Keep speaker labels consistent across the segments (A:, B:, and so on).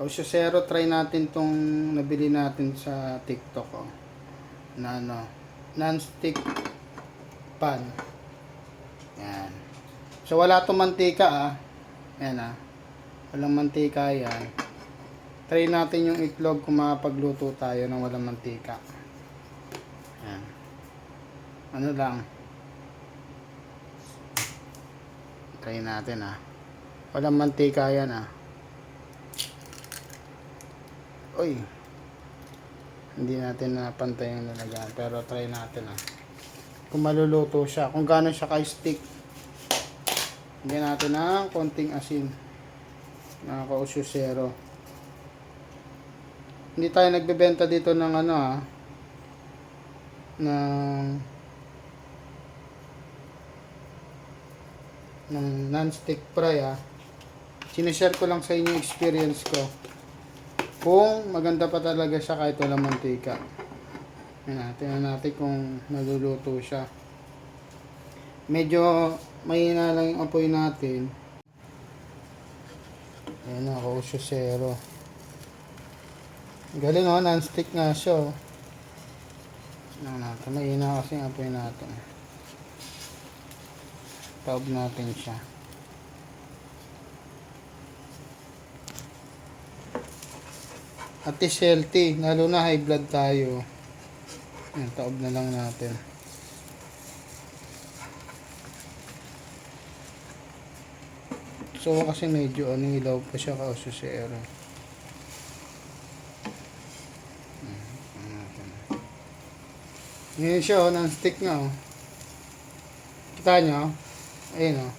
A: Kausyosero, try natin tong nabili natin sa TikTok. Oh. Na ano, non-stick pan. Yan. So, wala tong mantika ah. Yan ah. Walang mantika yan. Try natin yung itlog kung makapagluto tayo ng walang mantika. Yan. Ano lang. Try natin ah. Walang mantika yan ah. Uy. Hindi natin napantay yung lalagyan. Pero try natin ah. Kung maluluto siya. Kung gano'n siya ka-stick. Hindi natin ng konting asin. Nakaka-usyusero. Hindi tayo nagbebenta dito ng ano ah. Ng ng non-stick fry ah. Sinishare ko lang sa inyo experience ko. Kung maganda pa talaga siya kahit walang mantika. Yan na, tingnan natin kung naluluto siya. Medyo mahina lang yung apoy natin. Ayan na, kausyosero. Galing oh, non-stick nga siya oh. Tingnan natin, mahina kasi yung apoy natin. Taob natin siya. At least healthy, lalo na high blood tayo. Ayan, taob na lang natin. So kasi medyo ano ilaw pa siya kaususero. Ngayon siya oh, non-stick nga oh. Kita nyo? Ayun oh.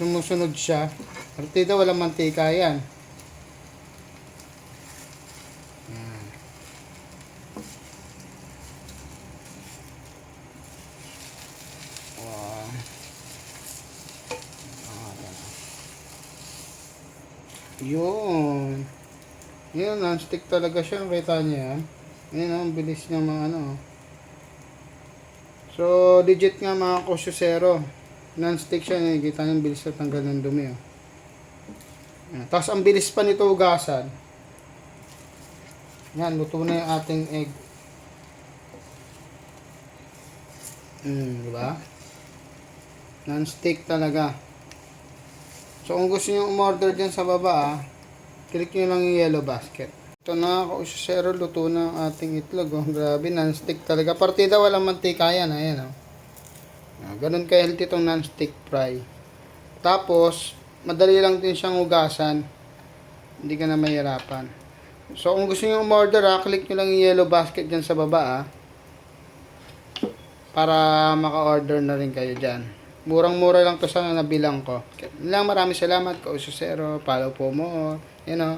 A: Sumusunod siya. Partida walang mantika. Yan. Yun. Yun, non-stick talaga siya. Kita niyo yan. Yan oh, ang bilis niya mga ano. oh. So, legit nga mga kusyosero. Non-stick siya. Nakikita niyo ang bilis na tanggal ng dumi. Oh. Yan. Tapos, ang bilis pa nito ugasan. Yan, luto na yung ating egg. Hmm, di ba? Non-stick talaga. So, kung gusto nyo umorder dyan sa baba, ah, click nyo lang yung yellow basket. Ito na ako, usisero, luto na ang ating itlog. Oh. Grabe, non-stick talaga. Partida, walang mantika yan. Ayan, oh. Ah, ganun ka healthy itong non-stick fry. Tapos, madali lang din siyang ugasan. Hindi ka na mahirapan. So, kung gusto nyo umorder, ah, click nyo lang yung yellow basket dyan sa baba, ah. Para maka-order na rin kayo dyan. Murang-mura lang to sa nabilang ko. Lang maraming salamat ko, Susero. Follow po mo. You know.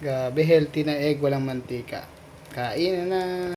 A: Gabi healthy na egg, walang mantika. Kain na.